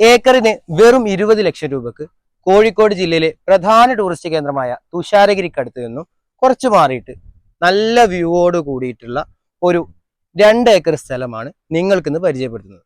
ഏക്കറിന് വെറും ഇരുപത് ലക്ഷം രൂപക്ക് കോഴിക്കോട് ജില്ലയിലെ പ്രധാന ടൂറിസ്റ്റ് കേന്ദ്രമായ തുഷാരഗിരിക്കടുത്ത് നിന്നും കുറച്ച് മാറിയിട്ട് നല്ല വ്യൂവോട് കൂടിയിട്ടുള്ള ഒരു രണ്ട് ഏക്കർ സ്ഥലമാണ് നിങ്ങൾക്കിന്ന് പരിചയപ്പെടുത്തുന്നത്.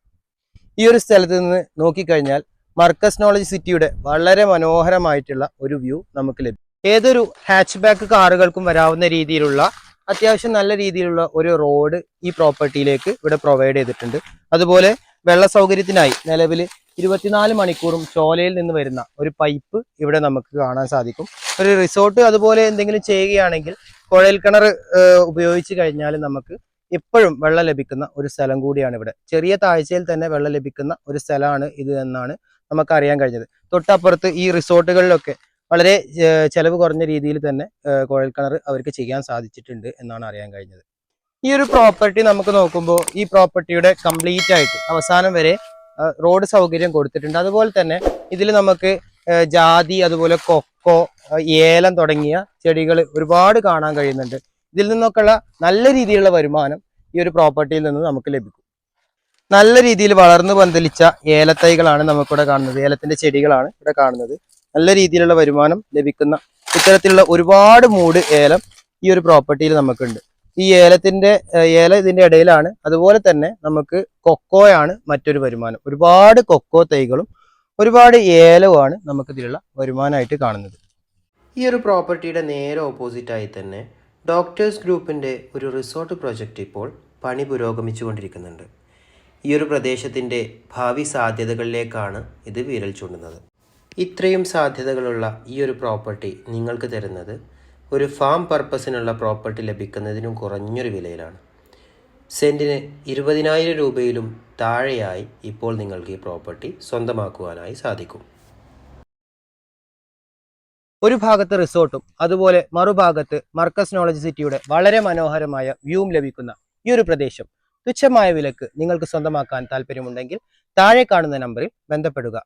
ഈ ഒരു സ്ഥലത്ത് നിന്ന് നോക്കിക്കഴിഞ്ഞാൽ മർക്കസ് നോളജ് സിറ്റിയുടെ വളരെ മനോഹരമായിട്ടുള്ള ഒരു വ്യൂ നമുക്ക് ലഭിക്കും ഏതൊരു ഹാച്ച് ബാക്ക് കാറുകൾക്കും വരാവുന്ന രീതിയിലുള്ള അത്യാവശ്യം നല്ല രീതിയിലുള്ള ഒരു റോഡ് ഈ പ്രോപ്പർട്ടിയിലേക്ക് ഇവിടെ പ്രൊവൈഡ് ചെയ്തിട്ടുണ്ട്. അതുപോലെ വെള്ള സൗകര്യത്തിനായി നിലവിൽ ഇരുപത്തിനാല് മണിക്കൂറും ചോലയിൽ നിന്ന് വരുന്ന ഒരു പൈപ്പ് ഇവിടെ നമുക്ക് കാണാൻ സാധിക്കും. ഒരു റിസോർട്ട് അതുപോലെ എന്തെങ്കിലും ചെയ്യുകയാണെങ്കിൽ കുഴൽ കിണർ ഉപയോഗിച്ച് കഴിഞ്ഞാൽ നമുക്ക് എപ്പോഴും വെള്ളം ലഭിക്കുന്ന ഒരു സ്ഥലം കൂടിയാണ് ഇവിടെ. ചെറിയ താഴ്ചയിൽ തന്നെ വെള്ളം ലഭിക്കുന്ന ഒരു സ്ഥലമാണ് ഇത് എന്നാണ് നമുക്ക് അറിയാൻ കഴിഞ്ഞത്. തൊട്ടപ്പുറത്ത് ഈ റിസോർട്ടുകളിലൊക്കെ വളരെ ചെലവ് കുറഞ്ഞ രീതിയിൽ തന്നെ കുഴൽ കിണർ അവർക്ക് ചെയ്യാൻ സാധിച്ചിട്ടുണ്ട് എന്നാണ് അറിയാൻ കഴിഞ്ഞത്. ഈ ഒരു പ്രോപ്പർട്ടി നമുക്ക് നോക്കുമ്പോൾ ഈ പ്രോപ്പർട്ടിയുടെ കംപ്ലീറ്റ് ആയിട്ട് അവസാനം വരെ റോഡ് സൗകര്യം കൊടുത്തിട്ടുണ്ട്. അതുപോലെ തന്നെ ഇതിൽ നമുക്ക് ജാതി അതുപോലെ കൊക്കോ ഏലം തുടങ്ങിയ ചെടികൾ ഒരുപാട് കാണാൻ കഴിയുന്നുണ്ട്. ഇതിൽ നിന്നൊക്കെയുള്ള നല്ല രീതിയിലുള്ള വരുമാനം ഈ ഒരു പ്രോപ്പർട്ടിയിൽ നിന്ന് നമുക്ക് ലഭിക്കും. നല്ല രീതിയിൽ വളർന്നു പന്തലിച്ച ഏലത്തൈകളാണ് നമുക്കിവിടെ കാണുന്നത്. ഏലത്തിന്റെ ചെടികളാണ് ഇവിടെ കാണുന്നത്. നല്ല രീതിയിലുള്ള വരുമാനം ലഭിക്കുന്ന ഇത്തരത്തിലുള്ള ഒരുപാട് മൂട് ഏലം ഈ ഒരു പ്രോപ്പർട്ടിയിൽ നമുക്കുണ്ട്. ഈ ഏലത്തിന്റെ ഏല ഇതിന്റെ ഇടയിലാണ്. അതുപോലെ തന്നെ നമുക്ക് കൊക്കോയാണ് മറ്റൊരു വരുമാനം. ഒരുപാട് കൊക്കോ തൈകളും ഒരുപാട് ഏലവുമാണ് നമുക്ക് ഇതിലുള്ള വരുമാനമായിട്ട് കാണുന്നത്. ഈ ഒരു പ്രോപ്പർട്ടിയുടെ നേരെ ഓപ്പോസിറ്റായി തന്നെ ഡോക്ടേഴ്സ് ഗ്രൂപ്പിന്റെ ഒരു റിസോർട്ട് പ്രൊജക്റ്റ് ഇപ്പോൾ പണി പുരോഗമിച്ചുകൊണ്ടിരിക്കുന്നുണ്ട്. ഈ ഒരു പ്രദേശത്തിന്റെ ഭാവി സാധ്യതകളിലേക്കാണ് ഇത് വിരൽ ചൂണ്ടുന്നത്. ഇത്രയും സാധ്യതകളുള്ള ഈ ഒരു പ്രോപ്പർട്ടി നിങ്ങൾക്ക് തരുന്നത് ഒരു ഫാം പർപ്പസിനുള്ള പ്രോപ്പർട്ടി ലഭിക്കുന്നതിനും കുറഞ്ഞൊരു വിലയിലാണ്. സെന്റിന് ഇരുപതിനായിരം രൂപയിലും താഴെയായി ഇപ്പോൾ നിങ്ങൾക്ക് ഈ പ്രോപ്പർട്ടി സ്വന്തമാക്കുവാനായി സാധിക്കും. ഒരു ഭാഗത്ത് റിസോർട്ടും അതുപോലെ മറുഭാഗത്ത് മർക്കസ് നോളജ് സിറ്റിയുടെ വളരെ മനോഹരമായ വ്യൂവും ലഭിക്കുന്ന ഈ ഒരു പ്രദേശം. തുച്ഛമായ വിലക്ക് നിങ്ങൾക്ക് സ്വന്തമാക്കാൻ താല്പര്യമുണ്ടെങ്കിൽ താഴെ കാണുന്ന നമ്പറിൽ ബന്ധപ്പെടുക.